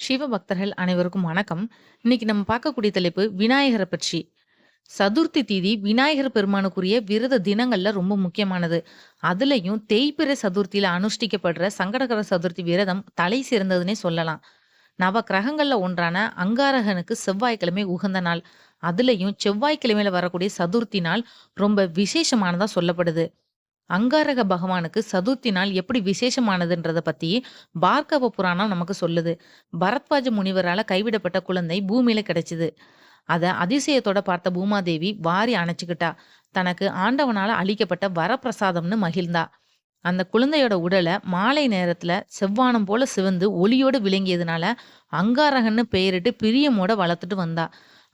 சிவ பக்தர்கள் அனைவருக்கும் வணக்கம். இன்னைக்கு நம்ம பார்க்கக்கூடிய தலைப்பு விநாயகரை பற்றி. சதுர்த்தி தீதி விநாயகர் பெருமானுக்குரிய விரத தினங்கள்ல ரொம்ப முக்கியமானது. அதுலயும் தேய்பிறை சதுர்த்தியில அனுஷ்டிக்கப்படுற சங்கடகர சதுர்த்தி விரதம் தலை சிறந்ததுன்னே சொல்லலாம். நவ கிரகங்கள்ல ஒன்றான அங்காரகனுக்கு செவ்வாய்க்கிழமை உகந்த நாள். அதுலயும் செவ்வாய்க்கிழமையில வரக்கூடிய சதுர்த்தி நாள் ரொம்ப விசேஷமானதா சொல்லப்படுது. அங்காரக பகவானுக்கு சதுர்த்தி நாள் எப்படி விசேஷமானதுன்றதை பத்தி பார்கவ புராணம் நமக்கு சொல்லுது. பரத்வாஜ முனிவரால கைவிடப்பட்ட குழந்தை பூமியில கிடைச்சிது அதை அதிசயத்தோட பார்த்த பூமாதேவி வாரி அணைச்சுக்கிட்டா. தனக்கு ஆண்டவனால அளிக்கப்பட்ட வரப்பிரசாதம்னு மகிழ்ந்தா. அந்த குழந்தையோட உடலை மாலை நேரத்துல செவ்வானம் போல சிவந்து ஒளியோடு விளங்கியதுனால அங்காரகன்னு பெயரிட்டு பிரியமோட வளர்த்துட்டு வந்தா.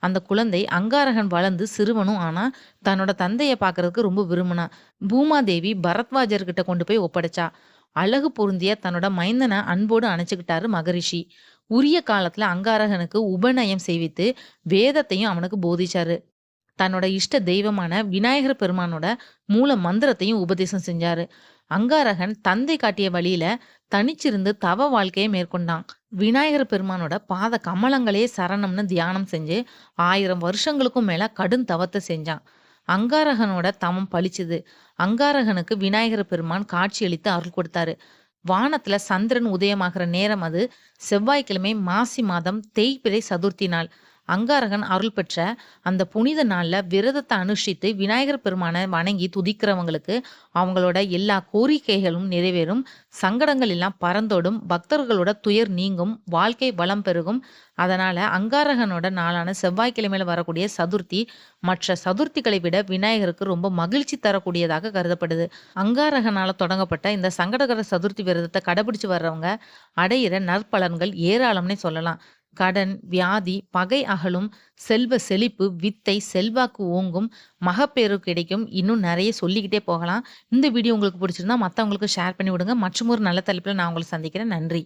அந்த குழந்தை அங்காரகன் வளர்ந்து சிறுவனும் ஆனால் தன்னோட தந்தையை பார்க்கறதுக்கு ரொம்ப விரும்பினா. பூமாதேவி பரத்வாஜர்கிட்ட கொண்டு போய் ஒப்படைச்சா. அழகு பொருந்திய தன்னோட மைந்தனை அன்போடு அணைச்சுக்கிட்டாரு மகரிஷி. உரிய காலத்துல அங்காரகனுக்கு உபநயம் செய்வித்து வேதத்தையும் அவனுக்கு போதிச்சாரு. தன்னோட இஷ்ட தெய்வமான விநாயகர் பெருமானோட மூல மந்திரத்தையும் உபதேசம் செஞ்சாரு. அங்காரகன் தந்தை காட்டிய வழியில தனிச்சிருந்து தவ வாழ்க்கையை மேற்கொண்டான். விநாயகர் பெருமானோட பாத கமலங்களே சரணம்னு தியானம் செஞ்சு ஆயிரம் வருஷங்களுக்கும் மேல கடும் தவத்தை செஞ்சான். அங்காரகனோட தவம் பழிச்சுது அங்காரகனுக்கு விநாயகர் பெருமான் காட்சியளித்து அருள் கொடுத்தாரு. வானத்துல சந்திரன் உதயமாகிற நேரம் அது. செவ்வாய்க்கிழமை மாசி மாதம் தேய்பிரை சதுர்த்தி நாள். அங்காரகன் அருள் பெற்ற அந்த புனித நாளில் விரதத்தை அனுஷ்டித்து விநாயகர் பெருமானை வணங்கி துதிக்கிறவங்களுக்கு அவங்களோட எல்லா கோரிக்கைகளும் நிறைவேறும். சங்கடங்கள் எல்லாம் பறந்தோடும். பக்தர்களோட துயர் நீங்கும். வாழ்க்கை வளம் பெருகும். அதனால அங்காரகனோட நாளான செவ்வாய்க்கிழமையில வரக்கூடிய சதுர்த்தி மற்ற சதுர்த்திகளை விட விநாயகருக்கு ரொம்ப மகிழ்ச்சி தரக்கூடியதாக கருதப்படுது. அங்காரகனால தொடங்கப்பட்ட இந்த சங்கடகர சதுர்த்தி விரதத்தை கடைபிடிச்சு வர்றவங்க அடையிற நற்பலன்கள் ஏராளம்னே சொல்லலாம். கடன், வியாதி, பகை அகலும். செல்வ செழிப்பு, வித்தை, செல்வாக்கு ஓங்கும். மகப்பேறு கிடைக்கும். இன்னும் நிறைய சொல்லிக்கிட்டே போகலாம். இந்த வீடியோ உங்களுக்கு பிடிச்சிருந்தா மற்றவங்களுக்கு ஷேர் பண்ணி விடுங்க. மற்றும் ஒரு நல்ல தலைப்பில் நான் உங்களை சந்திக்கிறேன். நன்றி.